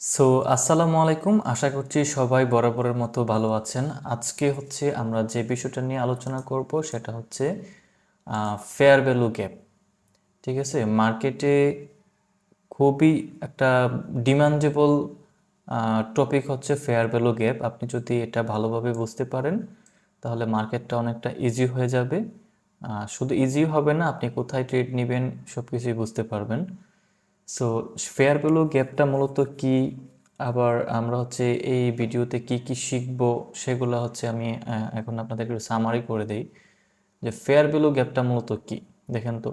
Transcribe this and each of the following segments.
So আসসালামু আলাইকুম। আশা করছি সবাই বরাবরের মতো ভালো আছেন। আজকে হচ্ছে আমরা যে বিষয়টা নিয়ে আলোচনা করব সেটা হচ্ছে ফেয়ার ভ্যালু গ্যাপ ঠিক আছে? মার্কেটে খুবই একটা ডিমান্ডেবল টপিক হচ্ছে ফেয়ার ভ্যালু গ্যাপ আপনি যদি এটা ভালোভাবে বুঝতে পারেন, তাহলে মার্কেটটা অনেকটা ইজি হয়ে যাবে। শুধু ইজি হবে না, আপনি কোথায় ট্রেড নেবেন সব কিছুই বুঝতে পারবেন। সো ফেয়ার ভ্যালু গ্যাপটা মূলত কি? আবার আমরা হচ্ছে এই ভিডিওতে কি কি শিখব সেগুলো হচ্ছে আমি এখন আপনাদেরকে সামারি করে দেই। যে ফেয়ার ভ্যালু গ্যাপটা মূলত কি? দেখেন তো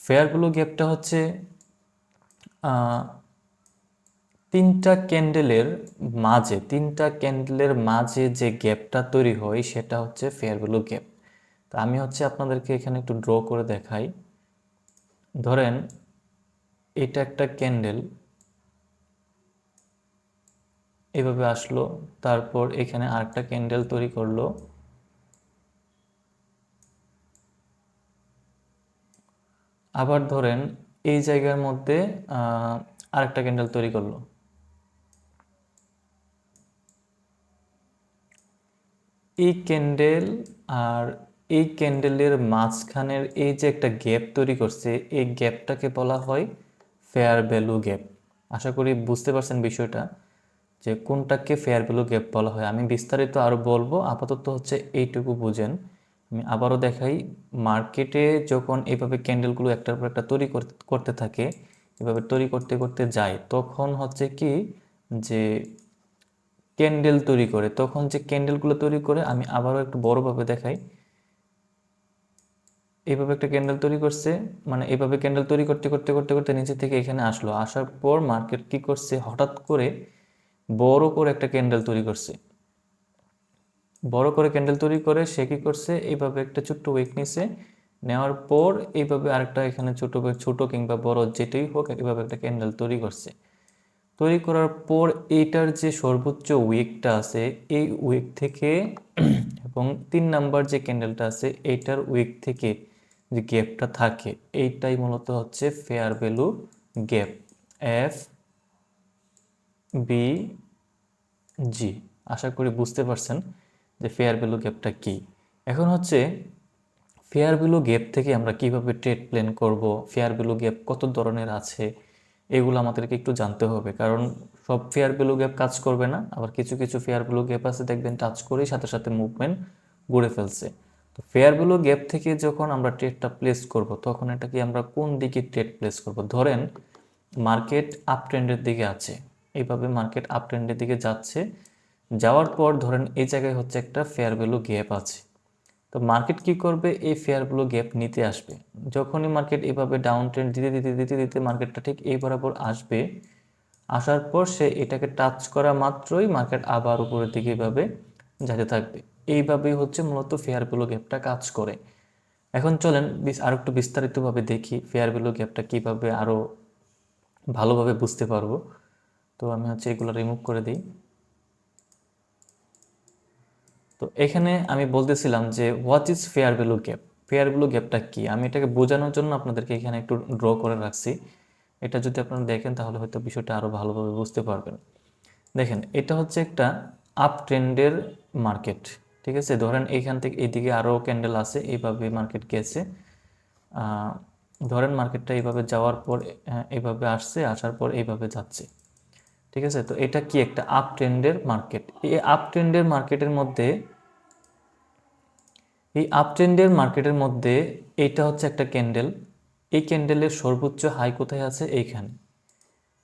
ফেয়ার ভ্যালু গ্যাপটা হচ্ছে তিনটা ক্যান্ডেলের মাঝে, তিনটা ক্যান্ডেলের মাঝে যে গ্যাপটা তৈরি হয় সেটা হচ্ছে ফেয়ার ভ্যালু গ্যাপ তো আমি হচ্ছে আপনাদেরকে এখানে একটু ড্র করে দেখাই। ধরেন এটা একটা ক্যান্ডেল। এভাবে আসলো তারপর এখানে আরেকটা ক্যান্ডেল তৈরি করল। আবার ধরেন এই জায়গার মধ্যে আহ, আরেকটা ক্যান্ডেল তৈরি করল। এই ক্যান্ডেল আর এই ক্যান্ডেলের মাঝখানের এই যে একটা গ্যাপ তৈরি করছে এই গ্যাপটাকে বলা হয় ফেয়ার ভ্যালু গ্যাপ আশা করি বুঝতে পারছেন বিষয়টা, যে কোনটাকে ফেয়ার ভ্যালু গ্যাপ বলা হয়। আমি বিস্তারিত আরও বলব। আপাতত হচ্ছে এইটুকু বুঝেন। আমি আবারও দেখাই মার্কেটে যখন এভাবে ক্যান্ডেলগুলো একটার পর একটা তৈরি করতে থাকে, এভাবে তৈরি করতে করতে যায়, তখন হচ্ছে কি যে ক্যান্ডেল তৈরি করে। তখন যে ক্যান্ডেলগুলো তৈরি করে, আমি আবারও একটু বড়োভাবে দেখাই এইভাবে একটা ক্যান্ডেল তৈরি করছে মানে এইভাবে ক্যান্ডেল তৈরি করতে করতে করতে করতে নিচে থেকে এখানে আসলো। আসার পর মার্কেট কি করছে? হঠাৎ করে বড় করে একটা ক্যান্ডেল তৈরি করছে। বড় করে ক্যান্ডেল তৈরি করে সে কি করছে? এইভাবে একটা ছোট্ট উইক নিছে। নেওয়ার পর এইভাবে আরেকটা এখানে ছোট ছোট কিংবা বড় যেটাই হোক এইভাবে একটা ক্যান্ডেল তৈরি করছে। তৈরি করার পর এইটার যে সর্বোচ্চ উইকটা আছে, এই উইক থেকে এবং তিন নাম্বার যে ক্যান্ডেলটা আছে এইটার উইক থেকে যে গ্যাপটা থাকে, এইটাই মূলত হচ্ছে fair value gap F B G আশা করি বুঝতে পারছেন যে ফেয়ার ভ্যালু গ্যাপটা কি। এখন হচ্ছে ফেয়ার ভ্যালু গ্যাপ থেকে আমরা কীভাবে ট্রেড প্ল্যান করব ফেয়ার ভ্যালু গ্যাপ কত ধরনের আছে, এগুলো আমাদেরকে একটু জানতে হবে। কারণ সব ফেয়ার ভ্যালু গ্যাপ কাজ করবে না, আবার কিছু কিছু ফেয়ার ভ্যালু গ্যাপ আছে, দেখবেন টাচ করেই সাথে সাথে মুভমেন্ট গড়ে ফেলছে। তো ফেয়ার ভ্যালু গ্যাপ থেকে যখন আমরা ট্রেডটা প্লেস করব, তখন এটাকে আমরা কোন দিকে ট্রেড প্লেস করব? ধরেন মার্কেট আপ ট্রেন্ডের দিকে আছে। এইভাবে মার্কেট আপ ট্রেন্ডের দিকে যাচ্ছে। যাওয়ার পর ধরেন, এই জায়গায় হচ্ছে একটা ফেয়ার ভ্যালু গ্যাপ আছে। তো মার্কেট কি করবে? এই ফেয়ারগুলো গ্যাপ নিতে আসবে। যখনই মার্কেট এভাবে ডাউন ট্রেন্ড দিতে দিতে দিতে দিতে মার্কেটটা ঠিক এই বরাবর আসবে, আসার পর সে এটাকে টাচ করা মাত্রই মার্কেট আবার উপরের দিকে এভাবে যেতে থাকবে। এইভাবেই হচ্ছে মূলত ফেয়ার ভ্যালু গ্যাপটা কাজ করে। এখন চলেন আরও একটু বিস্তারিতভাবে দেখি ফেয়ার ভ্যালু গ্যাপটা কীভাবে আরও ভালোভাবে বুঝতে পারব। তো আমি হচ্ছে এগুলো রিমুভ করে দিই। তো এখানে আমি বলতেছিলাম যে what is fair value gap fair value গ্যাপটা কি? আমি এটাকে বোঝানোর জন্য আপনাদেরকে এখানে একটু ড্র করে রাখছি। এটা যদি আপনারা দেখেন তাহলে হয়তো বিষয়টা আরও ভালোভাবে বুঝতে পারবেন। দেখেন, এটা হচ্ছে একটা আপ ট্রেন্ডের মার্কেট ঠিক আছে? ধরেন এইখান থেকে এইদিকে আরও ক্যান্ডেল আছে, এইভাবে মার্কেট গেছে। ধরেন মার্কেটটা এইভাবে যাওয়ার পর এইভাবে আসছে, আসার পর এইভাবে যাচ্ছে। ঠিক আছে? তো এটা কি একটা আপ ট্রেন্ডের মার্কেট এই আপ ট্রেন্ডের মার্কেটের মধ্যে, এই আপ ট্রেন্ডের মার্কেটের মধ্যে এইটা হচ্ছে একটা ক্যান্ডেল এই ক্যান্ডেলের সর্বোচ্চ হাই কোথায় আছে? এইখানে।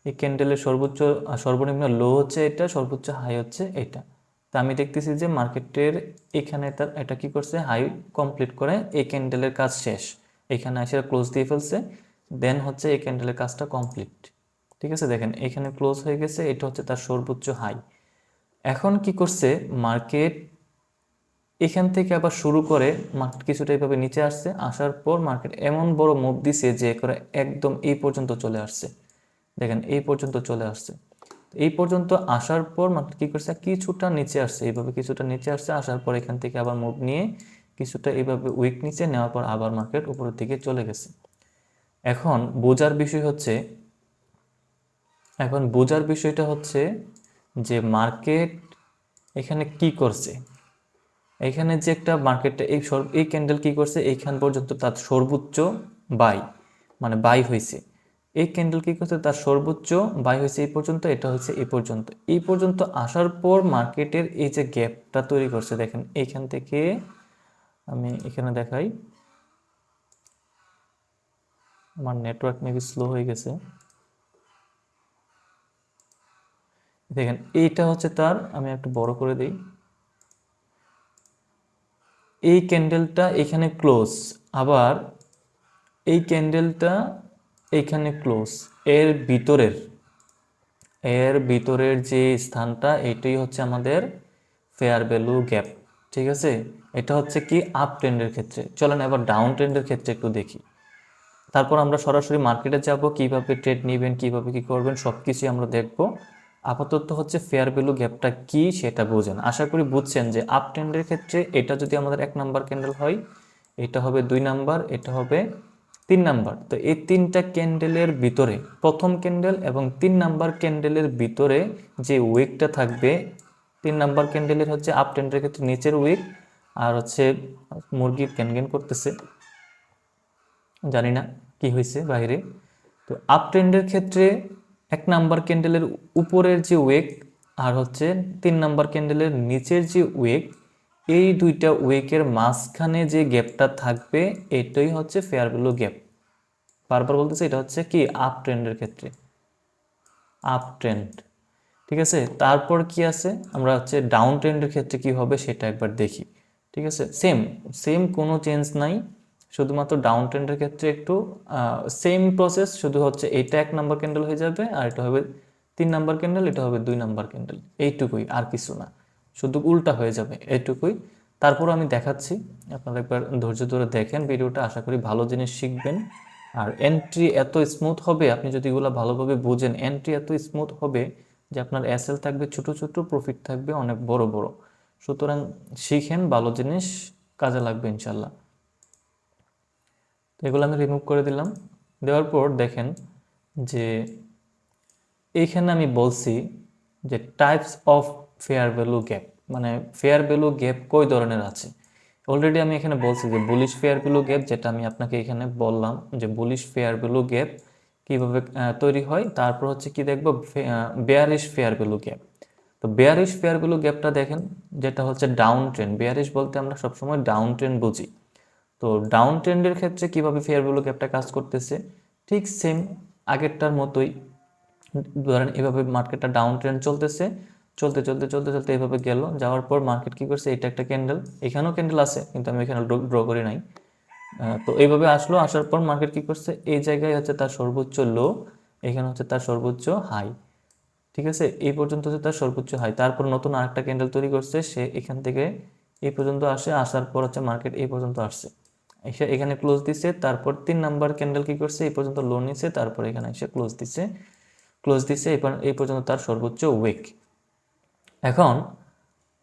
এই ক্যান্ডেলের সর্বোচ্চ, সর্বনিম্ন লো হচ্ছে এটা, সর্বোচ্চ হাই হচ্ছে এটা। তা আমি দেখতেছি যে মার্কেটের এখানে তার এটা কি করছে? হাই কমপ্লিট করে এই ক্যান্ডেলের কাজ শেষ। এখানে এসে ক্লোজ দিয়ে ফেলছে দেন হচ্ছে এই ক্যান্ডেলের কাজটা কমপ্লিট ঠিক আছে? দেখেন, এখানে ক্লোজ হয়ে গেছে, এটা হচ্ছে তার সর্বোচ্চ হাই এখন কি করছে? মার্কেট এখান থেকে আবার শুরু করে মার্কেট কিছুটা এইভাবে নিচে আসছে, আসার পর মার্কেট এমন বড় মুভ দিছে যে করে একদম এই পর্যন্ত চলে আসছে। দেখেন, এই পর্যন্ত চলে আসছে। এই পর্যন্ত আসার পর মার্কেট কি করছে? কিছুটা নিচে আসছে। এইভাবে কিছুটা নিচে আসছে, আসার পর এখান থেকে আবার মুভ নিয়ে কিছুটা এইভাবে উইক নিচে নেওয়ার পর আবার মার্কেট উপরের দিকে চলে গেছে। এখন বোঝার বিষয় হচ্ছে, এখন বোঝার বিষয়টা হচ্ছে যে মার্কেট এখানে কি করছে? এখানে যে একটা মার্কেটটা এই এই ক্যান্ডেল কি করছে? এইখান পর্যন্ত তার সর্বোচ্চ বাই মানে বাই হয়েছে। এই ক্যান্ডেল কি করছে? তার সর্বোচ্চ বাই হয়েছে এই পর্যন্ত, এটা হচ্ছে এই পর্যন্ত। এই পর্যন্ত আসার পর মার্কেটের এই যে গ্যাপটা তৈরি করছে, দেখেন এইখান থেকে আমি এখানে দেখাই। আমার নেটওয়ার্ক মেবি স্লো হয়ে গেছে। দেখেন এইটা হচ্ছে তার, আমি একটু বড় করে দিই। এই ক্যান্ডেলটা এখানে ক্লোজ আবার এই ক্যান্ডেলটা এখানে ক্লোজ এর ভিতরের এর ভিতরের যে স্থানটা, এটাই হচ্ছে আমাদের ফেয়ার ভ্যালু গ্যাপ ঠিক আছে? এটা হচ্ছে কি আপ ট্রেন্ডের ক্ষেত্রে। চলেন এবার ডাউন ট্রেন্ডের ক্ষেত্রে একটু দেখি। তারপর আমরা সরাসরি মার্কেটে যাব, কীভাবে ট্রেড নেবেন, কীভাবে কি করবেন সব কিছুই আমরা দেখব। আপাতত হচ্ছে ফেয়ার ভ্যালু গ্যাপটা কি সেটা বোঝেন। আশা করি বুঝছেন যে আপ ট্রেন্ডের ক্ষেত্রে এটা যদি আমাদের এক নাম্বার ক্যান্ডেল হয়, এটা হবে দুই নাম্বার এটা হবে তিন নাম্বার। তো এই তিনটা ক্যান্ডেলের ভিতরে, প্রথম ক্যান্ডেল এবং তিন নাম্বার ক্যান্ডেলের ভিতরে যে উইকটা থাকবে, তিন নাম্বার ক্যান্ডেলের হচ্ছে আপ ট্রেন্ডের ক্ষেত্রে নিচের উইক আর হচ্ছে মুরগি ক্যানগেন করতেছে। জানি না কি হয়েছে বাইরে। তো আপ ট্রেন্ডের ক্ষেত্রে এক নাম্বার ক্যান্ডেলের উপরের যে ওয়েক আর হচ্ছে তিন নাম্বার ক্যান্ডেলের নিচের যে ওয়েক এই দুইটা উইকের মাঝখানে যে গ্যাপটা থাকবে, এটাই হচ্ছে ফেয়ার ভ্যালু গ্যাপ বারবার বলতেছে, এটা হচ্ছে কি? আপ ট্রেন্ডের ক্ষেত্রে। আপ ট্রেন্ড ঠিক আছে? তারপর কি আছে? আমরা হচ্ছে ডাউন ট্রেন্ডের ক্ষেত্রে কি হবে সেটা একবার দেখি। ঠিক আছে? সেম সেম কোনো চেঞ্জ নাই। শুধুমাত্র ডাউন ট্রেন্ডের ক্ষেত্রে একটু সেম প্রসেস শুধু হচ্ছে এটা এক নাম্বার ক্যান্ডেল হয়ে যাবে আর এটা হবে তিন নাম্বার ক্যান্ডেল এটা হবে দুই নাম্বার ক্যান্ডেল এইটুকুই, আর কিছু না। শুধু উল্টা হয়ে যাবে, এটুকুই। তারপর আমি দেখাচ্ছি, আপনারা একবার ধৈর্য ধরে দেখেন ভিডিওটা, আশা করি ভালো জিনিস শিখবেন। আর এন্ট্রি এত স্মুথ হবে, আপনি যদি এগুলো ভালোভাবে বুঝেন এন্ট্রি এত স্মুথ হবে যে আপনার এসএল থাকবে ছোট ছোট প্রফিট থাকবে অনেক বড় বড়। সুতরাং শিখেন, ভালো জিনিস কাজে লাগবে ইনশাল্লাহ তো এগুলো আমি রিমুভ করে দিলাম। দেওয়ার পর দেখেন যে এইখানে আমি বলছি যে types of fair value gap মানে ফেয়ার ভ্যালু গ্যাপ কই ধরনের আছে? অলরেডি আমি এখানে বলছি যে বুলিশ ফেয়ার ভ্যালু গ্যাপ যেটা আমি আপনাকে এখানে বললাম যে বুলিশ ফেয়ার ভ্যালু গ্যাপ কীভাবে তৈরি হয়, তারপর হচ্ছে কি দেখব বেয়ারিশ ফেয়ার ভ্যালু গ্যাপ তো বেয়ারিশ ফেয়ার ভ্যালু গ্যাপটা দেখেন, যেটা হচ্ছে ডাউন ট্রেন্ড বেয়ারিশ বলতে আমরা সবসময় ডাউন ট্রেন্ড বুঝি। তো ডাউন ট্রেন্ডের ক্ষেত্রে কীভাবে ফেয়ার ভ্যালু গ্যাপটা কাজ করতেছে? ঠিক সেম আগেরটার মতোই, ধরেন এভাবে মার্কেটটা ডাউন ট্রেন্ড চলতেছে চলতে চলতে চলতে চলতে এভাবে গেল। যাওয়ার পর মার্কেট কি করছে? এটা একটা ক্যান্ডেল এখানেও ক্যান্ডেল আছে, কিন্তু আমি এখানে ড্র করি নাই। তো এইভাবে আসলো, আসার পর মার্কেট কি করছে? এই জায়গায় হচ্ছে তার সর্বোচ্চ লো এখানে হচ্ছে তার সর্বোচ্চ হাই ঠিক আছে? এই পর্যন্ত হচ্ছে তার সর্বোচ্চ হাই তারপর নতুন আরেকটা ক্যান্ডেল তৈরি করছে, সে এখান থেকে এই পর্যন্ত আসে, আসার পর হচ্ছে মার্কেট এই পর্যন্ত আসছে। এসে এখানে ক্লোজ দিছে, তারপর তিন নাম্বার ক্যান্ডেল কি করছে? এই পর্যন্ত লো নিছে, তারপর এখানে এসে ক্লোজ দিছে। ক্লোজ দিছে এই এই পর্যন্ত তার সর্বোচ্চ উইক এখন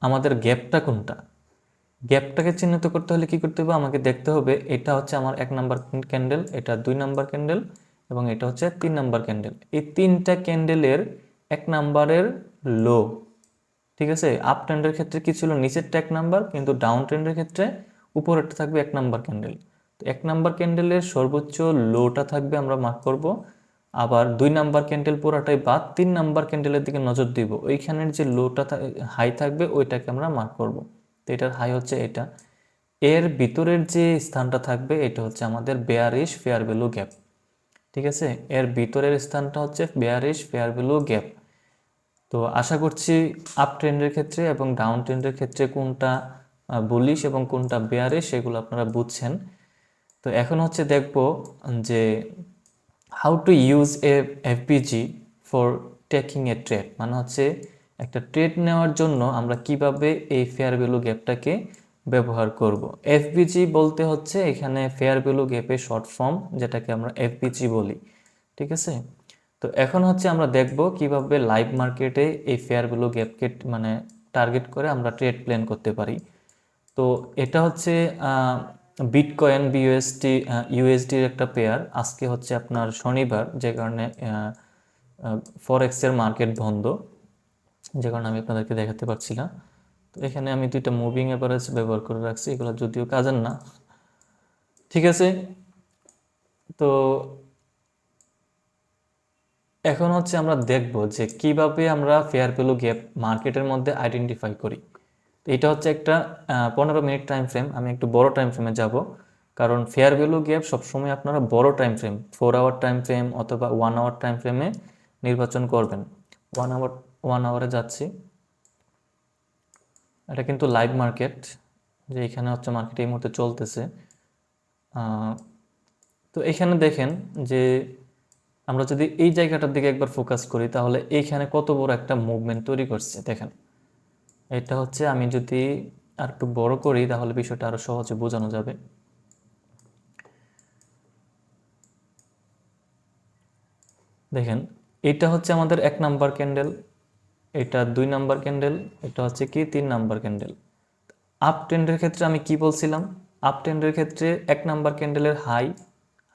আমাদের গ্যাপটা কোনটা? গ্যাপটাকে চিহ্নিত করতে হলে কি করতে হবে? আমাকে দেখতে হবে এটা হচ্ছে আমার এক নাম্বার ক্যান্ডেল, এটা দুই নাম্বার ক্যান্ডেল এবং এটা হচ্ছে তিন নাম্বার ক্যান্ডেল। এই তিনটা ক্যান্ডেলের এক নাম্বারের লো, ঠিক আছে? আপ ট্রেন্ডের ক্ষেত্রে কি ছিল? নিচেরটা এক নাম্বার, কিন্তু ডাউন ট্রেন্ডের ক্ষেত্রে উপরেরটা থাকবে এক নাম্বার ক্যান্ডেল। তো এক নাম্বার ক্যান্ডেলের সর্বোচ্চ লোটা থাকবে আমরা মার্ক করব। আবার দুই নাম্বার ক্যান্ডেল পুরাটাই বাদ, তিন নাম্বার ক্যান্ডেলের দিকে নজর দিব। ওইখানের যে লোটা হাই থাকবে, ওইটাকে আমরা মার্ক করব। তো এটার হাই হচ্ছে এটা। এর ভিতরের যে স্থানটা থাকবে, এটা হচ্ছে আমাদের বেয়ারিশ ফেয়ার ভ্যালু গ্যাপ ঠিক আছে? এর ভিতরের স্থানটা হচ্ছে বেয়ারিশ ফেয়ার ভ্যালু গ্যাপ তো আশা করছি আপ ট্রেন্ডের ক্ষেত্রে এবং ডাউন ট্রেন্ডের ক্ষেত্রে কোনটা বুলিশ এবং কোনটা বেয়ারে সেগুলো আপনারা বুঝছেন। তো এখন হচ্ছে দেখব যে how to use a FBG for taking a trade মানে হচ্ছে একটা ট্রেড নেওয়ার জন্য আমরা কীভাবে এই ফেয়ার ভ্যালু গ্যাপটাকে ব্যবহার করব? এফবিজি বলতে হচ্ছে এখানে ফেয়ার ভ্যালু গ্যাপের শর্ট ফর্ম যেটাকে আমরা এফবিজি বলি। ঠিক আছে? তো এখন হচ্ছে আমরা দেখব কীভাবে লাইভ মার্কেটে এই ফেয়ার ভ্যালু গ্যাপকে মানে টার্গেট করে আমরা ট্রেড প্ল্যান করতে পারি। তো এটা হচ্ছে বিটকয়েন বিইউএসটি ইউএসডির একটা পেয়ার আজকে হচ্ছে আপনার শনিবার, যে কারণে ফরেক্সের মার্কেট বন্ধ, যে কারণে আমি আপনাদেরকে দেখাতে পারছি না। তো এখানে আমি দুইটা মুভিং অ্যাভারেজ ব্যবহার করে রাখছি, এগুলো যদিও কাজের না। ঠিক আছে? তো এখন হচ্ছে আমরা দেখব যে কীভাবে আমরা ফেয়ার ভ্যালু গ্যাপ মার্কেটের মধ্যে আইডেন্টিফাই করি। তো এটা হচ্ছে একটা পনেরো মিনিট টাইম ফ্রেম আমি একটু বড় টাইম ফ্রেমে যাব। কারণ ফেয়ার ভ্যালু গ্যাপ সবসময় আপনারা বড় time frame four hour time frame অথবা ওয়ান আওয়ার টাইম ফ্রেমে নির্বাচন করবেন। ওয়ান আওয়ার ওয়ান আওয়ারে যাচ্ছি। এটা কিন্তু লাইভ মার্কেট যে এখানে হচ্ছে মার্কেট এই মুহূর্তে চলতেছে। তো এখানে দেখেন যে আমরা যদি এই জায়গাটার দিকে একবার ফোকাস করি, তাহলে এইখানে কত বড় একটা মুভমেন্ট তৈরি করছে, দেখেন। এটা হচ্ছে আমি যদি আর একটু বড় করি, তাহলে বিষয়টা আরও সহজে বোঝানো যাবে। দেখেন, এটা হচ্ছে আমাদের এক নাম্বার ক্যান্ডেল, এটা দুই নাম্বার ক্যান্ডেল, এটা হচ্ছে কি তিন নাম্বার ক্যান্ডেল। আপ ট্রেন্ডের ক্ষেত্রে আমি কি বলছিলাম? আপ ট্রেন্ডের ক্ষেত্রে এক নাম্বার ক্যান্ডেলের হাই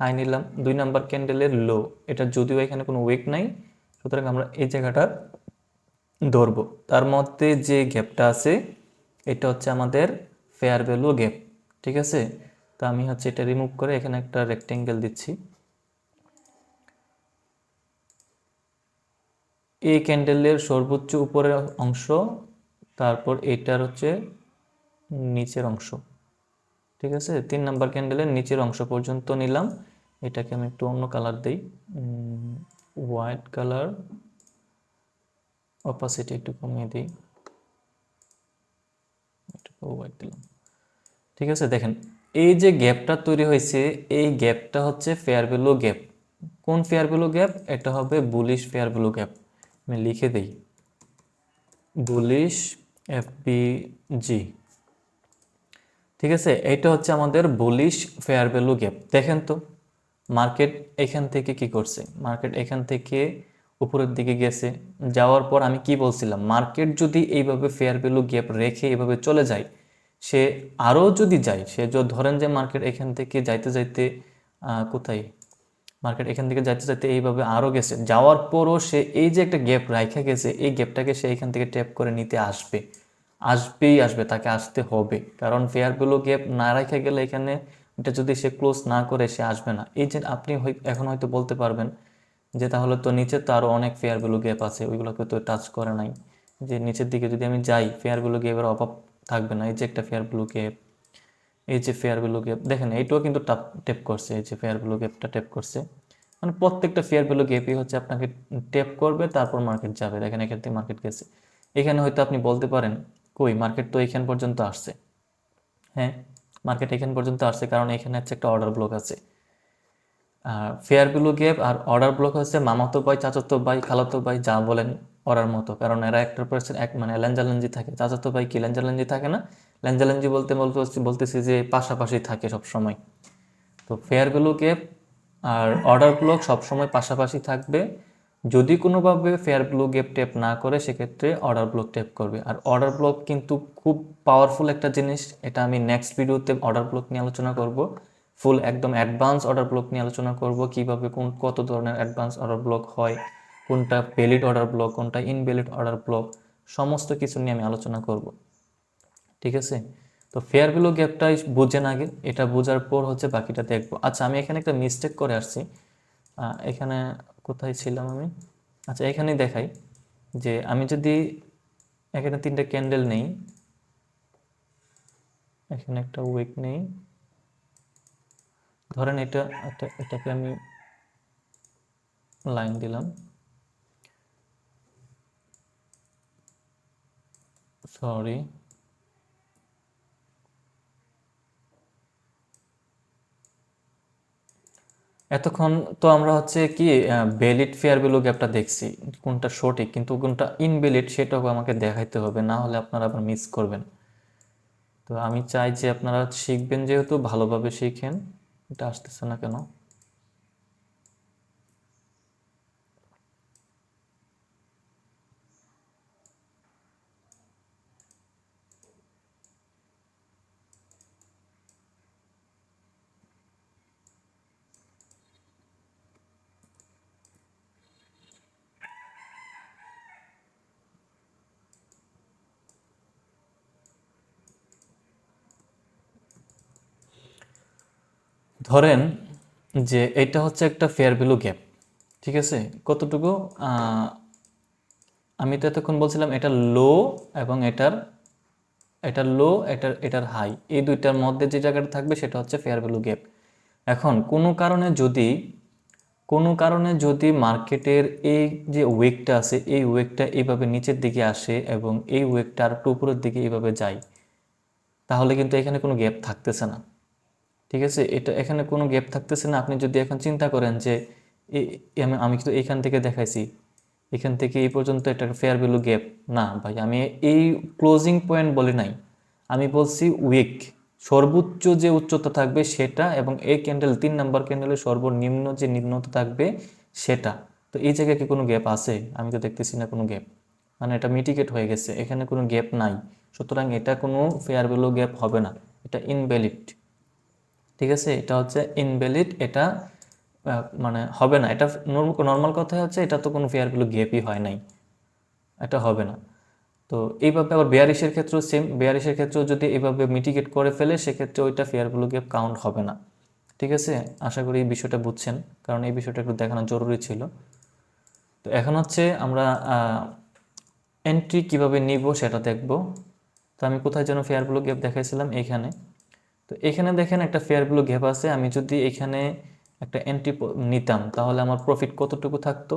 হাই নিলাম, দুই নাম্বার ক্যান্ডেলের লো এটা যদিও এখানে কোনো ওয়েক নাই, সুতরাং আমরা এই জায়গাটা ধরবো। তার মধ্যে যে গ্যাপটা আছে, এটা হচ্ছে আমাদের ফেয়ার ভ্যালু গ্যাপ ঠিক আছে? তো আমি হচ্ছে এটা রিমুভ করে এখানে একটা রেক্টেঙ্গেল দিচ্ছি। এই ক্যান্ডেলের সর্বোচ্চ উপরের অংশ, তারপর এটার হচ্ছে নিচের অংশ, ঠিক আছে? তিন নাম্বার ক্যান্ডেলের নিচের অংশ পর্যন্ত নিলাম। এটাকে আমি একটু অন্য কালার দিই। হোয়াইট কালার অপাসিটি একটু কমিয়ে দিই। দিলাম। ঠিক আছে, দেখেন, এই যে গ্যাপটা তৈরি হয়েছে, এই গ্যাপটা হচ্ছে ফেয়ার ভ্যালু গ্যাপ কোন ফেয়ার ভ্যালু গ্যাপ এটা হবে বুলিশ ফেয়ার ভ্যালু গ্যাপ আমি লিখে দিই। বুলিশ এফপিজি ঠিক আছে, এইটা হচ্ছে আমাদের বুলিশ ফেয়ার ভ্যালু গ্যাপ দেখেন তো মার্কেট এখান থেকে কি করছে? মার্কেট এখান থেকে উপরের দিকে গেছে। যাওয়ার পর আমি কি বলছিলাম মার্কেট যদি এইভাবে ফেয়ার ভ্যালু গ্যাপ রেখে এভাবে চলে যায়, সে আরও যদি যায়, সে যদি ধরেন যে মার্কেট এখান থেকে যাইতে যাইতে কোথায়? মার্কেট এখান থেকে যাইতে যাইতে এইভাবে আরও গেছে। যাওয়ার পরও সে এই যে একটা গ্যাপ রাখা গেছে, এই গ্যাপটাকে সে এখান থেকে ট্যাপ করে নিতে আসবে। আসবেই আসবে, তাকে আসতে হবে। কারণ ফেয়ার ভ্যালু গ্যাপ না রাখা গেলে এখানে এটা যদি সে ক্লোজ না করে, সে আসবে না। এই যে আপনি এখন হয়তো বলতে পারবেন যে তাহলে তো নিচে তো আরও অনেক ফেয়ার ভ্যালু গ্যাপ আছে, ওইগুলোকে তো টাচ করে নাই। যে নিচের দিকে যদি আমি যাই ফেয়ার ভ্যালু গ্যাপের অভাব থাকবে না। এই যে একটা ফেয়ার ভ্যালু গ্যাপ এই যে ফেয়ার ভ্যালু গ্যাপ দেখেন এইটাও কিন্তু টাপ টেপ করছে, এই যে ফেয়ার ভ্যালু গ্যাপটা টেপ করছে। মানে প্রত্যেকটা ফেয়ার ভ্যালু গ্যাপই হচ্ছে আপনাকে টেপ করবে, তারপর মার্কেট যাবে। দেখেন এখান থেকে মার্কেট গেছে। এখানে হয়তো আপনি বলতে পারেন, কই মার্কেট তো এখান পর্যন্ত আসছে। হ্যাঁ মার্কেট এখান পর্যন্ত আসছে, কারণ এখানে হচ্ছে একটা অর্ডার ব্লক আছে। ফেয়ার ভ্যালু গ্যাপ আর অর্ডার ব্লক হচ্ছে মামাতো ভাই, চাচাতো ভাই, খালাতো ভাই, যা বলেন অর্ডার মতো। কারণ এরা একটা পার্সেন্ট এক মানে ল্যাঞ্জালেঞ্জি থাকে। চাচাতো ভাই কি ল্যাঞ্জালেঞ্জি থাকে না? ল্যাঞ্জালেঞ্জি বলতে বলতে বলতেছি যে পাশাপাশি থাকে সব সময় তো ফেয়ার ভ্যালু গ্যাপ আর অর্ডার ব্লক সবসময় পাশাপাশি থাকবে। যদি কোনোভাবে ফেয়ার ব্লু গ্যাপ টেপ না করে, সেক্ষেত্রে অর্ডার ব্লক টেপ করবে। আর অর্ডার ব্লক কিন্তু খুব পাওয়ারফুল একটা জিনিস। এটা আমি নেক্সট ভিডিওতে অর্ডার ব্লক নিয়ে আলোচনা করব। ফুল একদম অ্যাডভান্স অর্ডার ব্লক নিয়ে আলোচনা করব, কীভাবে কোন, কত ধরনের অ্যাডভান্স অর্ডার ব্লক হয়, কোনটা ভ্যালিড অর্ডার ব্লক কোনটা ইনভ্যালিড অর্ডার ব্লক সমস্ত কিছু নিয়ে আমি আলোচনা করব। ঠিক আছে? তো ফেয়ার ভ্যালু গ্যাপটাই বুঝেন আগে এটা বোঝার পর হচ্ছে বাকিটা দেখব। আচ্ছা আমি এখানে একটা মিস্টেক করে আসছি। এখানে কোথায় ছিলাম আমি? আচ্ছা এখানেই দেখাই যে আমি যদি এখানে তিনটে ক্যান্ডেল নেই, এখানে একটা উইক নেই ধরেন এটা এটা, এটাকে আমি লাইন দিলাম। সরি। এতক্ষণ তো আমরা হচ্ছে কি ভ্যালিড ফেয়ার ভ্যালু গ্যাপটা দেখছি, কোনটা সঠিক, কিন্তু কোনটা ইনভ্যালিড সেটাও আমাকে দেখাইতে হবে, না হলে আপনারা আবার মিস করবেন। তো আমি চাই যে আপনারা শিখবেন, যেহেতু ভালোভাবে শিখেন। এটা আসতেছে না কেন? ধরেন যে এটা হচ্ছে একটা ফেয়ার ভ্যালু গ্যাপ ঠিক আছে? কতটুকু? আমি তো এতক্ষণ বলছিলাম এটা লো এবং এটার, এটা লো এটার এটার হাই এই দুইটার মধ্যে যে জায়গাটা থাকবে সেটা হচ্ছে ফেয়ার ভ্যালু গ্যাপ এখন, কোনো কারণে যদি, কোনো কারণে যদি মার্কেটের এই যে ওয়েকটা আছে, এই ওয়েকটা এইভাবে নিচের দিকে আসে এবং এই ওয়েকটা আর উপরের দিকে এইভাবে যায়, তাহলে কিন্তু এখানে কোনো গ্যাপ থাকতেছে না। ঠিক আছে? এটা এখানে কোনো গ্যাপ থাকতেছে না। আপনি যদি এখন চিন্তা করেন যে আমি কিন্তু এখান থেকে দেখাইছি। এখান থেকে এই পর্যন্ত এটা ফেয়ার ভ্যালু গ্যাপ না ভাই। আমি এই ক্লোজিং পয়েন্ট বলি নাই। আমি বলছি উইক সর্বোচ্চ যে উচ্চতা থাকবে সেটা এবং এই ক্যান্ডেল তিন নাম্বার ক্যান্ডেলের সর্বনিম্ন যে নিম্নতা থাকবে সেটা। তো এই জায়গায় কি কোনো গ্যাপ আছে? আমি তো দেখতেছি না কোনো গ্যাপ মানে এটা মিটিকেট হয়ে গেছে। এখানে কোনো গ্যাপ নাই। সুতরাং এটা কোনো ফেয়ার ভ্যালু গ্যাপ হবে না। এটা ইনভ্যালিড ঠিক আছে? এটা হচ্ছে ইনভ্যালিড এটা মানে হবে না। এটা নর্মাল কথা হচ্ছে, এটা তো কোনো ফেয়ার ভ্যালু গ্যাপই হয় নাই। এটা হবে না। তো এইভাবে আবার বেয়ারিশের ক্ষেত্রেও সেম বেয়ারিশের ক্ষেত্রেও যদি এইভাবে মিটিগেট করে ফেলে, সেক্ষেত্রে ওইটা ফেয়ার ভ্যালু গ্যাপ কাউন্ট হবে না। ঠিক আছে? আশা করি এই বিষয়টা বুঝছেন, কারণ এই বিষয়টা একটু দেখানো জরুরি ছিল। তো এখন হচ্ছে আমরা এন্ট্রি কীভাবে নিব সেটা দেখব। তো আমি কোথায় যেন ফেয়ার ভ্যালু গ্যাপ দেখাইছিলাম এখানে তো এখানে দেখেন একটা ফেয়ার ভ্যালু গ্যাপ আছে। আমি যদি এখানে একটা এন্ট্রি নিতাম, তাহলে আমার প্রফিট কতটুকু থাকতো?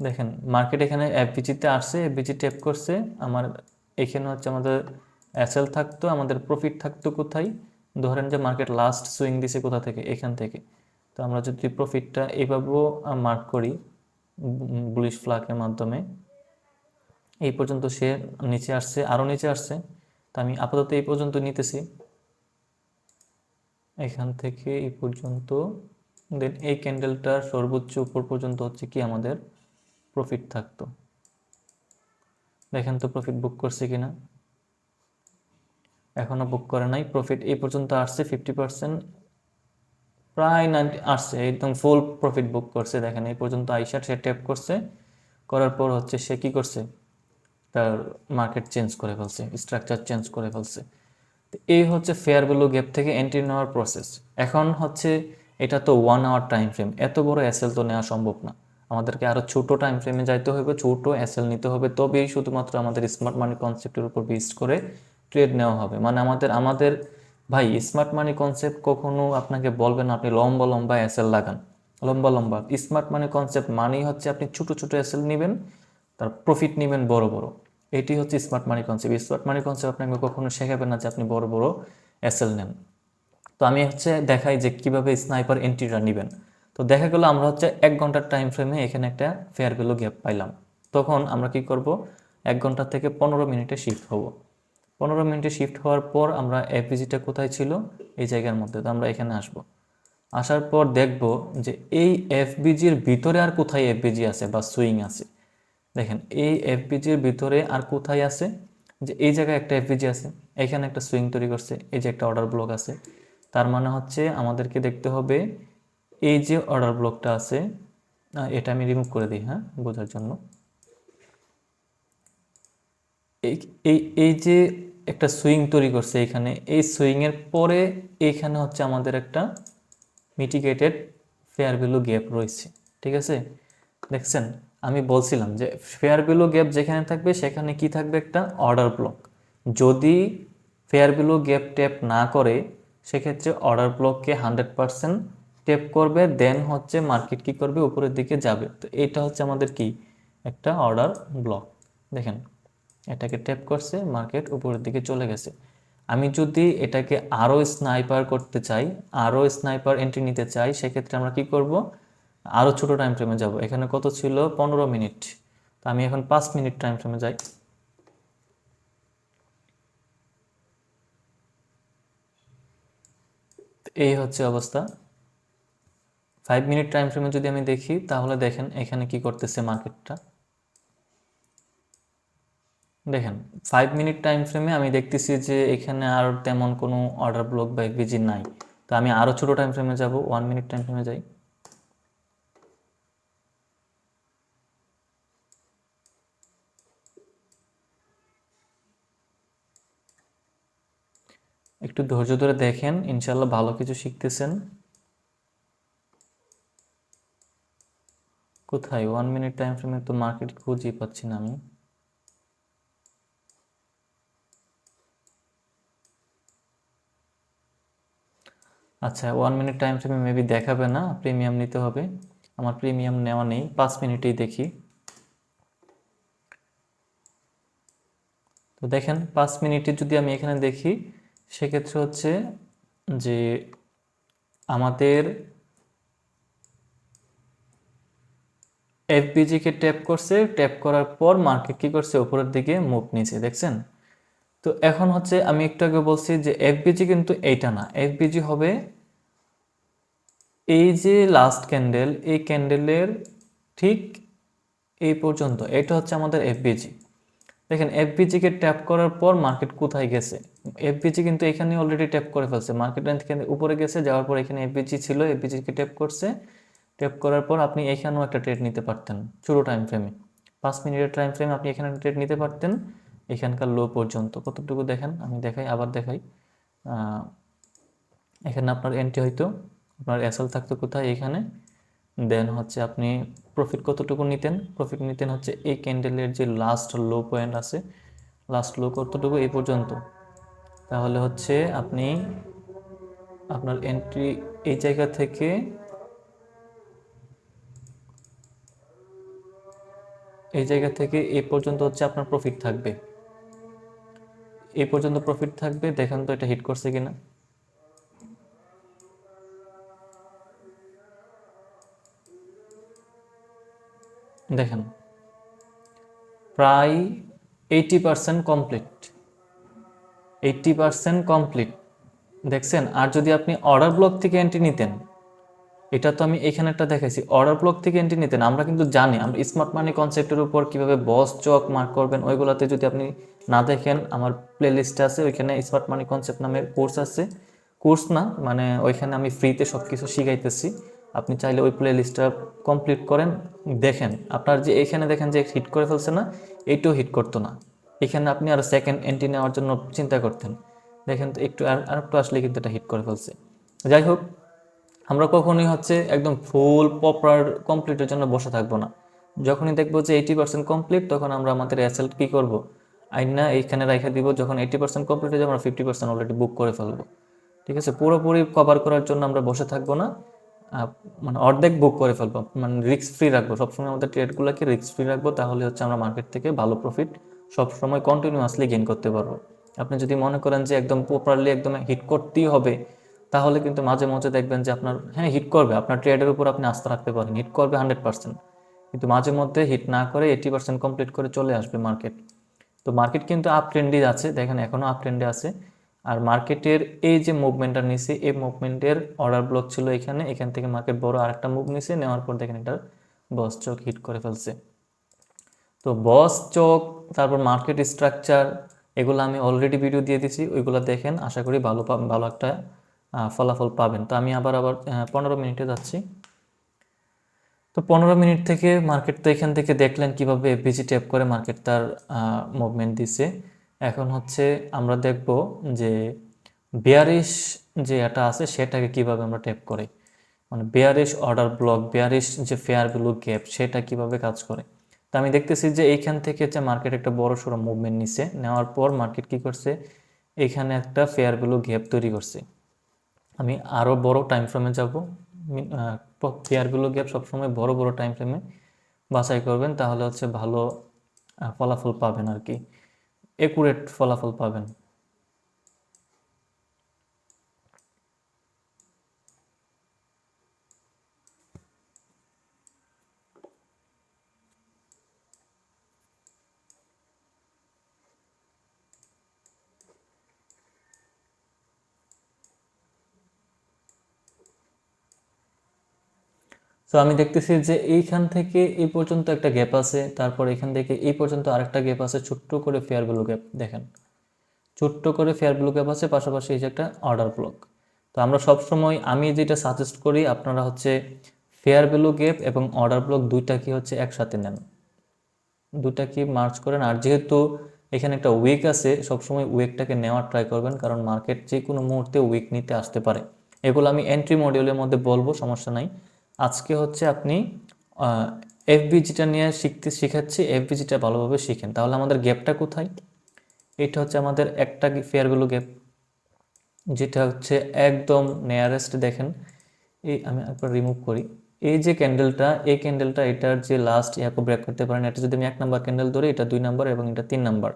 দেখেন মার্কেট এখানে এফবিজিতে আসছে এফবিজি ট্যাপ করছে। আমার এখানে হচ্ছে আমাদের এসএল থাকতো, আমাদের প্রফিট থাকতো কোথায়? ধরেন যে মার্কেট লাস্ট সুইং দিছে কোথা থেকে? এখান থেকে। তো আমরা যদি প্রফিটটা এইভাবেও মার্ক করি বুলিশ ফ্লাকের মাধ্যমে, এই পর্যন্ত সে নিচে আসছে আরও নিচে আসছে। তো আমি আপাতত এই পর্যন্ত নিতেছি। এখান থেকে এই পর্যন্ত। দেন এই ক্যান্ডেলটার সর্বোচ্চ উপর পর্যন্ত হচ্ছে কি আমাদের প্রফিট থাকতো। দেখেন তো প্রফিট বুক করছে কিনা। এখনও বুক করে নাই। প্রফিট এই পর্যন্ত আসছে ফিফটি পার্সেন্ট প্রায় নাইনটি আসছে, একদম ফুল প্রফিট বুক করছে। দেখেন, এই পর্যন্ত আইসার সে ট্যাপ করছে। করার পর হচ্ছে সে কি করছে? তার মার্কেট চেঞ্জ করে ফেলছে স্ট্রাকচার চেঞ্জ করে ফেলছে। এই হচ্ছে ফেয়ার ভ্যালু গ্যাপ থেকে এন্ট্রি নেওয়ার প্রসেস এখন হচ্ছে এটা তো ওয়ান আওয়ার টাইম ফ্রেম এত বড় এসএল তো নেওয়া সম্ভব না। আমাদেরকে আরও ছোট টাইম ফ্রেমে যাইতে হবে ছোট এসএল নিতে হবে। তবেই শুধুমাত্র আমাদের স্মার্ট মানি কনসেপ্টের উপর বেস করে ট্রেড নেওয়া হবে। মানে আমাদের আমাদের, ভাই স্মার্ট মানি কনসেপ্ট কখনো আপনাকে বলবেন আপনি লম্বা লম্বা এসএল লাগান। লম্বা লম্বা। স্মার্ট মানি কনসেপ্ট মানেই হচ্ছে আপনি ছোট ছোট এসএল নেবেন, তার প্রফিট নেবেন বড় বড়। এটি হচ্ছে smart money concept smart money concept আপনাকে কখনো শেখাবে না যে আপনি বড় বড় এসএল নেন। তো আমি হচ্ছে দেখাই যে কীভাবে স্নাইপার এন্ট্রিটা নেবেন। তো দেখা গেলো আমরা হচ্ছে এক ঘণ্টার টাইম ফ্রেমে এখানে একটা ফেয়ার ভ্যালু গ্যাপ পাইলাম। তখন আমরা কি করব? এক ঘণ্টা থেকে পনেরো মিনিটে শিফট হব। পনেরো মিনিটে শিফট হওয়ার পর আমরা এফবিজিটা কোথায় ছিল? এই জায়গার মধ্যে। তো আমরা এখানে আসব। আসার পর দেখব যে এই এফবিজির ভিতরে আর কোথায় এফবিজি আছে বা সুইং আছে। দেখেন, এই এফবিজির ভিতরে আর কোথায় আছে? যে এই জায়গায় একটা এফবিজি আছে, এখানে একটা সুইং তৈরি করছে, এই যে একটা অর্ডার ব্লক আছে। তার মানে হচ্ছে আমাদেরকে দেখতে হবে, এই যে অর্ডার ব্লকটা আছে এটা আমি রিমুভ করে দিই হ্যাঁ বোঝার জন্য। এই এই এই যে একটা সুইং তৈরি করছে এখানে, এই সুইংয়ের পরে এইখানে হচ্ছে আমাদের একটা মিটিগেটেড ফেয়ার ভ্যালু গ্যাপ রয়েছে, ঠিক আছে? দেখছেন? আমি বলছিলাম যে ফেয়ার ভ্যালু গ্যাপ যেখানে থাকবে, সেখানে কি থাকবে একটা অর্ডার ব্লক যদি ফেয়ার ভ্যালু গ্যাপ ট্যাপ না করে, সেক্ষেত্রে অর্ডার ব্লককে হান্ড্রেড পার্সেন্ট ট্যাপ করবে দেন হচ্ছে মার্কেট কি করবে, উপরের দিকে যাবে। তো এটা হচ্ছে আমাদের কি? একটা অর্ডার ব্লক দেখেন, এটাকে ট্যাপ করছে মার্কেট উপরের দিকে চলে গেছে। আমি যদি এটাকে আরও স্নাইপার করতে চাই, আরও স্নাইপার এন্ট্রি নিতে চাই, সেক্ষেত্রে আমরা কি করব? আরও ছোট টাইম ফ্রেমে যাব। এখানে কত ছিল? পনেরো মিনিট। তো আমি এখন পাঁচ মিনিট টাইম ফ্রেমে যাই। এই হচ্ছে অবস্থা। ফাইভ মিনিট টাইম ফ্রেমে যদি আমি দেখি, তাহলে দেখেন এখানে কি করতেছে মার্কেটটা। দেখেন ফাইভ মিনিট টাইম ফ্রেমে আমি দেখতেছি যে এখানে আর তেমন কোনো অর্ডার ব্লক বা একবিজি নাই। তো আমি আরও ছোট টাইম ফ্রেমে যাব। ওয়ান মিনিট টাইম ফ্রেমে যাই। একটু ধৈর্য ধরে দেখেন ইনশাল্লাহ ভালো কিছু শিখতেছেন। কোথায়? ওয়ান মিনিট টাইম ফ্রেমে তো মার্কেট খুঁজেই পাচ্ছি না আমি। আচ্ছা ওয়ান মিনিট টাইম ফ্রেমে মেবি দেখাবে না প্রিমিয়াম নিতে হবে। আমার প্রিমিয়াম নেওয়া নেই, পাঁচ মিনিটেই দেখি। তো দেখেন, পাঁচ মিনিটে যদি আমি এখানে দেখি সেক্ষেত্রে হচ্ছে যে আমাদের এফবিজিকে ট্যাপ করছে ট্যাপ করার পর মার্কেট কি করছে? উপরের দিকে মুভ নিয়েছে দেখছেন? তো এখন হচ্ছে আমি একটু আগে বলছি যে এফবিজি কিন্তু এইটা না। এফবিজি হবে এই যে লাস্ট ক্যান্ডেল এই ক্যান্ডেলের ঠিক এই পর্যন্ত। এটা হচ্ছে আমাদের এফবিজি দেখেন এফবিজিকে ট্যাপ করার পর মার্কেট কোথায় গেছে? এফবিজি কিন্তু এখানে অলরেডি ট্যাপ করে ফেলছে। মার্কেট থেকে উপরে গেছে, যাওয়ার পর এখানে এফবিজি ছিল এফবিজিকে ট্যাপ করছে। ট্যাপ করার পর আপনি এখানেও একটা ট্রেড নিতে পারতেন ছোটো টাইম ফ্রেমে পাঁচ মিনিটের টাইম ফ্রেমে আপনি এখানে ট্রেড নিতে পারতেন, এখানকার লো পর্যন্ত। কতটুকু দেখেন? আমি দেখাই, আবার দেখাই। এখানে আপনার এন্ট্রি হয়তো, আপনার এসএল থাকতো কোথায়? এখানে। দেন হচ্ছে আপনি প্রফিট কতটুকু নিতেন? প্রফিট নিতেন হচ্ছে এই ক্যান্ডেলের যে লাস্ট লো পয়েন্ট আছে লাস্ট লো কতটুকু? এই পর্যন্ত। তাহলে হচ্ছে আপনি আপনার এন্ট্রি এই জায়গা থেকে এই জায়গা থেকে এই পর্যন্ত হচ্ছে আপনার প্রফিট থাকবে। এই পর্যন্ত প্রফিট থাকবে। দেখেন তো এটা হিট করছে কিনা। দেখেন। প্রায় eighty percent complete eighty percent complete দেখছেন? আর যদি আপনি অর্ডার ব্লক থেকে এন্ট্রি নিতেন, এটা তো আমি এখানে একটা দেখাইছি। অর্ডার ব্লক থেকে এন্ট্রি নিতেন, আমরা কিন্তু জানি, আমরা স্মার্ট মানি কনসেপ্টের উপর কীভাবে বস চক মার্ক করবেন, ওইগুলোতে যদি আপনি না দেখেন, আমার প্লে লিস্টে আছে, ওইখানে স্মার্ট মানি কনসেপ্ট নামের কোর্স আছে। কোর্স না মানে ওইখানে আমি ফ্রিতে সব কিছু শিখাইতেছি। আপনি চাইলে ওই প্লে লিস্টটা কমপ্লিট করেন, দেখেন। আপনার যে এখানে দেখেন যে হিট করে ফেলছে না, এইটাও হিট করতো না। এখানে আপনি আর সেকেন্ড এন্ট্রি নেওয়ার জন্য চিন্তা করতেন। দেখেন তো একটু আর একটু আসলে কিন্তু এটা হিট করে ফেলছে। যাই হোক, আমরা কখনোই হচ্ছে একদম ফুল প্রপার কমপ্লিটের জন্য বসে থাকব না। যখনই দেখব যে এইটি পার্সেন্ট কমপ্লিট তখন আমরা আমাদের অ্যাসেল কী করব? আইনা এইখানে রেখে দিব, যখন এইটি পার্সেন্ট কমপ্লিট হয়ে যাবে, আমরা ফিফটি পার্সেন্ট অলরেডি বুক করে ফেলব। ঠিক আছে? পুরোপুরি কভার করার জন্য আমরা বসে থাকব না। মানে অর্ধেক বুক করে ফেলব। মানে রিস্ক ফ্রি রাখব। সবসময় আমাদের ট্রেডগুলোকে রিস্ক ফ্রি রাখব, তাহলে হচ্ছে আমরা মার্কেট থেকে ভালো প্রফিট সবসময় কন্টিনিউয়াসলি গেইন করতে পারব। আপনি যদি মনে করেন যে একদম প্রপারলি একদম হিট করতেই হবে, তাহলে কিন্তু মাঝে মাঝে দেখবেন যে আপনার হ্যাঁ হিট করবে। আপনার ট্রেডের উপর আপনি আস্থা রাখতে পারেন। হিট করবে হান্ড্রেড পার্সেন্ট কিন্তু মাঝে মধ্যে হিট না করে এইটি পার্সেন্ট কমপ্লিট করে চলে আসবে মার্কেট তো মার্কেট কিন্তু আপ ট্রেন্ডে আছে। দেখেন এখনও আপ ট্রেন্ডে আছে। আর মার্কেটের এই যে মুভমেন্টটা নিছে, এই মুভমেন্টের অর্ডার ব্লক ছিল এখানে। এখান থেকে মার্কেট বড় আরেকটা মুভ নিছে, নেওয়ার পর দেখেন এটা বস চোখ হিট করে ফেলছে। তো বস চোখ, তারপর মার্কেট স্ট্রাকচার এগুলো আমি অলরেডি ভিডিও দিয়ে দিছি, ওইগুলো দেখেন, আশা করি ভালো ভালো একটা ফলাফল পাবেন। তো আমি আবার আবার পনেরো মিনিটে যাচ্ছি। তো পনেরো মিনিট থেকে মার্কেট তো এখান থেকে দেখলেন কীভাবে এফবিজি ট্যাপ করে মার্কেট তার মুভমেন্ট দিছে। এখন হচ্ছে আমরা দেখব যে বেয়ারিশ যে এটা আছে সেটাকে কীভাবে আমরা ট্যাপ করি। মানে বেয়ারিশ অর্ডার ব্লক বেয়ারিশ যে ফেয়ার ভ্যালু গ্যাপ সেটা কীভাবে কাজ করে। তো আমি দেখতেছি যে এইখান থেকে যে মার্কেট একটা বড় সড়ো মুভমেন্ট নিছে, নেওয়ার পর মার্কেট কি করছে? এখানে একটা ফেয়ার ভ্যালু গ্যাপ তৈরি করছে। আমি আরও বড় টাইম ফ্রেমে যাব। ফেয়ার ভ্যালু গ্যাপ সবসময় বড় বড় টাইম ফ্রেমে বাছাই করবেন, তাহলে হচ্ছে ভালো ফলাফল পাবেন আর কি। একুরেট ফলাফল পাবেন। তো আমি দেখতেছি যে এইখান থেকে এই পর্যন্ত একটা গ্যাপ আছে, তারপর এখান থেকে এই পর্যন্ত আরেকটা গ্যাপ আছে, ছোট্ট করে ফেয়ার ভ্যালু গ্যাপ দেখেন। ছোট্ট করে ফেয়ার ভ্যালু গ্যাপ আছে, পাশাপাশি এই যে একটা অর্ডার ব্লক তো আমরা সব সময় আমি যেটা সাজেস্ট করি, আপনারা হচ্ছে ফেয়ার ভ্যালু গ্যাপ এবং অর্ডার ব্লক দুইটা কি হচ্ছে একসাথে নেন। দুটা কি মার্চ করেন, আর যেহেতু এখানে একটা উইক আছে, সবসময় উইকটাকে নেওয়ার ট্রাই করবেন, কারণ মার্কেট যে কোনো মুহূর্তে উইক নিতে আসতে পারে। এগুলো আমি এন্ট্রি মডিউলের মধ্যে বলব, সমস্যা নাই। আজকে হচ্ছে আপনি এফবিজিটা নিয়ে শিখতে শিখাচ্ছি এফবিজিটা ভালোভাবে শিখেন। তাহলে আমাদের গ্যাপটা কোথায়? এটা হচ্ছে আমাদের একটা ফেয়ার ভ্যালু গ্যাপ যেটা হচ্ছে একদম নিয়ারেস্ট দেখেন। এই আমি একবার রিমুভ করি। এই যে ক্যান্ডেলটা এই ক্যান্ডেলটা এটার যে লাস্ট ইয়াকে ব্রেক করতে পারেন, এটা যদি আমি এক নাম্বার ক্যান্ডেল ধরি, এটা দুই নাম্বার এবং এটা তিন নাম্বার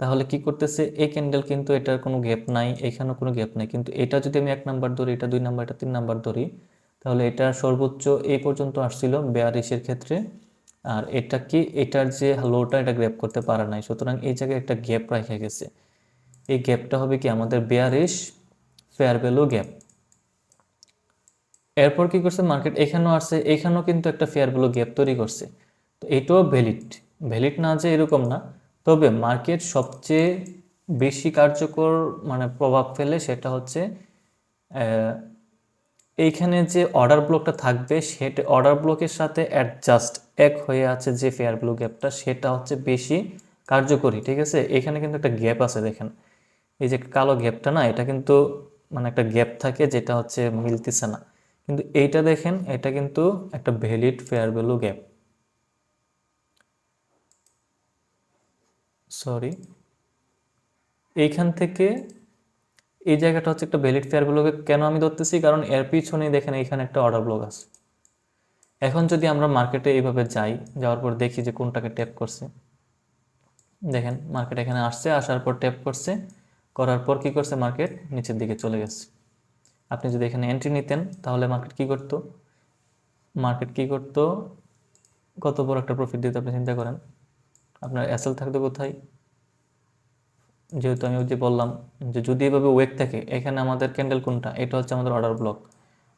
তাহলে কি করতেছে? এই ক্যান্ডেল কিন্তু এটার কোনো গ্যাপ নাই, এখানেও কোনো গ্যাপ নাই। কিন্তু এটা যদি আমি এক নাম্বার ধরি, এটা দুই নাম্বার এটা তিন নাম্বার ধরি তাহলে এটা সর্বোচ্চ এই পর্যন্ত আসছিল বেয়ারিশের ক্ষেত্রে। আর এটা কি? এটার যে লোটা এটা গ্র্যাপ করতে পারে নাই। সুতরাং এই জায়গায় একটা গ্যাপ রেখে গেছে। এই গ্যাপটা হবে কি? আমাদের বেয়ারিশ ফেয়ার ভ্যালু গ্যাপ এরপর কি করছে? মার্কেট এখানেও আসছে, এখানেও কিন্তু একটা ফেয়ার ভ্যালু গ্যাপ তৈরি করছে। তো এটাও ভ্যালিড ভ্যালিড না যে এরকম না। তবে মার্কেট সবচেয়ে বেশি কার্যকর মানে প্রভাব ফেলে সেটা হচ্ছে এইখানে যে অর্ডার ব্লকটা থাকবে, সেটা অর্ডার ব্লকের সাথে অ্যাডজাস্ট এক হয়ে আছে যে ফেয়ার ব্লু গ্যাপটা সেটা হচ্ছে বেশি কার্যকরী, ঠিক আছে? এখানে কিন্তু একটা গ্যাপ আছে, দেখেন। এই যে কালো গ্যাপটা না, এটা কিন্তু মানে একটা গ্যাপ থাকে যেটা হচ্ছে মিলতেছে না। কিন্তু এইটা দেখেন, এটা কিন্তু একটা valid fair value gap sorry এইখান থেকে এই জায়গাটা হচ্ছে একটা ভ্যালিড ফেয়ার ব্লকে কেন আমি ধরতেছি? কারণ এর পিছনেই দেখেন এইখানে একটা অর্ডার ব্লক আছে। এখন যদি আমরা মার্কেটে এইভাবে যাই, যাওয়ার পর দেখি যে কোনটাকে ট্যাপ করছে। দেখেন মার্কেট এখানে আসছে, আসার পর ট্যাপ করছে, করার পর কি করছে? মার্কেট নিচের দিকে চলে গেছে। আপনি যদি এখানে এন্ট্রি নিতেন, তাহলে মার্কেট কি করতো? মার্কেট কি করতো? কত বড় একটা প্রফিট দিতে আপনি চিন্তা করেন? আপনার অ্যাসেল থাকতো কোথায়? যেহেতু আমি যে বললাম যে যদি এভাবে ওয়েক থাকে, এখানে আমাদের ক্যান্ডেল কোনটা? এটা হচ্ছে আমাদের অর্ডার ব্লক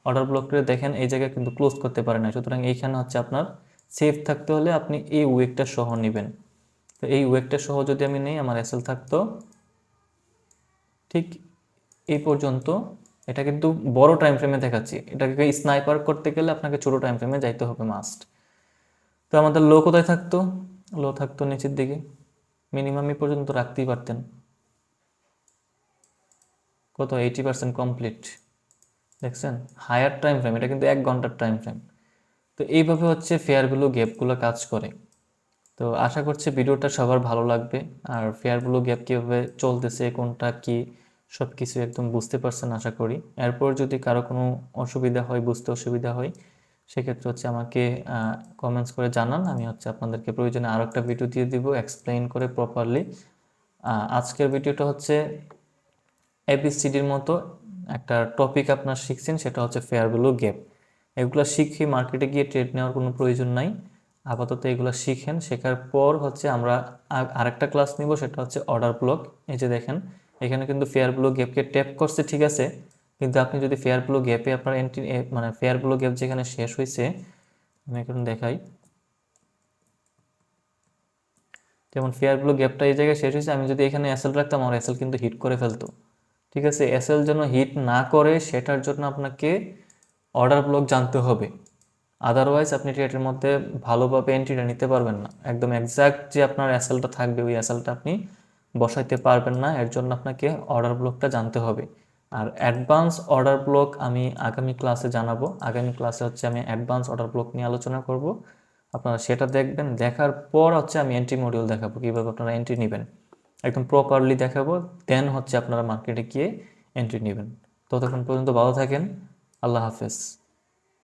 অর্ডার ব্লকটা দেখেন, এই জায়গায় কিন্তু ক্লোজ করতে পারে না। সুতরাং এইখানে হচ্ছে আপনার সেফ থাকতে হলে আপনি এই ওয়েকটা সহ নেবেন। তো এই ওয়েকটা সহ যদি আমি নেই, আমার এসএল থাকতো, ঠিক এই পর্যন্ত এটা কিন্তু বড় টাইম ফ্রেমে দেখাচ্ছি। এটাকে স্নাইপার করতে গেলে আপনাকে ছোটো টাইম ফ্রেমে যাইতে হবে মাস্ট তো আমাদের লো কোথায় থাকতো? লো থাকতো নিচের দিকে। মিনিমাম পর্যন্ত রাখতেই পারতেন। কত? এইটি পার্সেন্ট কমপ্লিট দেখছেন? হায়ার টাইম ফ্রেম এটা কিন্তু এক ঘণ্টার টাইম ফ্রেম তো এইভাবে হচ্ছে ফেয়ারগুলো গ্যাপগুলো কাজ করে। তো আশা করছি ভিডিওটা সবার ভালো লাগবে। আর ফেয়ারগুলো গ্যাপ কীভাবে চলতেছে, কোনটা কি সব কিছু একদম বুঝতে পারছেন আশা করি। এরপর যদি কারও কোনো অসুবিধা হয়, বুঝতে অসুবিধা হয়, সেক্ষেত্রে হচ্ছে আমাকে কমেন্টস করে জানান। আমি হচ্ছে আপনাদেরকে প্রয়োজনে আরও একটা ভিডিও দিয়ে দিব এক্সপ্লেইন করে প্রপারলি আজকের ভিডিওটা হচ্ছে এবিসিডির মতো একটা টপিক আপনার শিখছেন, সেটা হচ্ছে ফেয়ার ভ্যালু গ্যাপ এগুলো শিখে মার্কেটে গিয়ে ট্রেড নেওয়ার কোনো প্রয়োজন নাই। আপাতত এগুলো শিখেন। শেখার পর হচ্ছে আমরা আরেকটা ক্লাস নিব, সেটা হচ্ছে অর্ডার ব্লক এই যে দেখেন, এখানে কিন্তু ফেয়ার ব্লু গ্যাপকে ট্যাপ করছে, ঠিক আছে? কিন্তু আপনি যদি ফেয়ার ব্লু গ্যাপে আপনার এন্ট্রি মানে ফেয়ার ব্লু গ্যাপ যেখানে শেষ হয়েছে, আমি এখন দেখাই। যেমন ফেয়ার ব্লু গ্যাপটা এই জায়গায় শেষ হয়েছে, আমি যদি এখানে এসএল রাখতাম, আমার এসএল কিন্তু হিট করে ফেলতো। ঠিক আছে? এসএল যেন হিট না করে, সেটার জন্য আপনাকে অর্ডার ব্লক জানতে হবে। আদারওয়াইজ আপনি ট্রেডের মধ্যে ভালোভাবে এন্ট্রিটা নিতে পারবেন না। একদম এক্সাক্ট যে আপনার এসএলটা থাকবে, ওই এসএলটা আপনি বসাইতে পারবেন না। এর জন্য আপনাকে অর্ডার ব্লকটা জানতে হবে। আর অ্যাডভান্স অর্ডার ব্লক আমি আগামী ক্লাসে জানাব। আগামী ক্লাসে হচ্ছে আমি অ্যাডভান্স অর্ডার ব্লক নিয়ে আলোচনা করব। আপনারা সেটা দেখবেন। দেখার পর হচ্ছে আমি এন্ট্রি মডিউল দেখাবো। কীভাবে আপনারা এন্ট্রি নেবেন। একদম প্রপারলি দেখাবো দেন হচ্ছে আপনারা মার্কেটে গিয়ে এন্ট্রি নেবেন। ততক্ষণ পর্যন্ত ভালো থাকেন, আল্লাহ হাফেজ।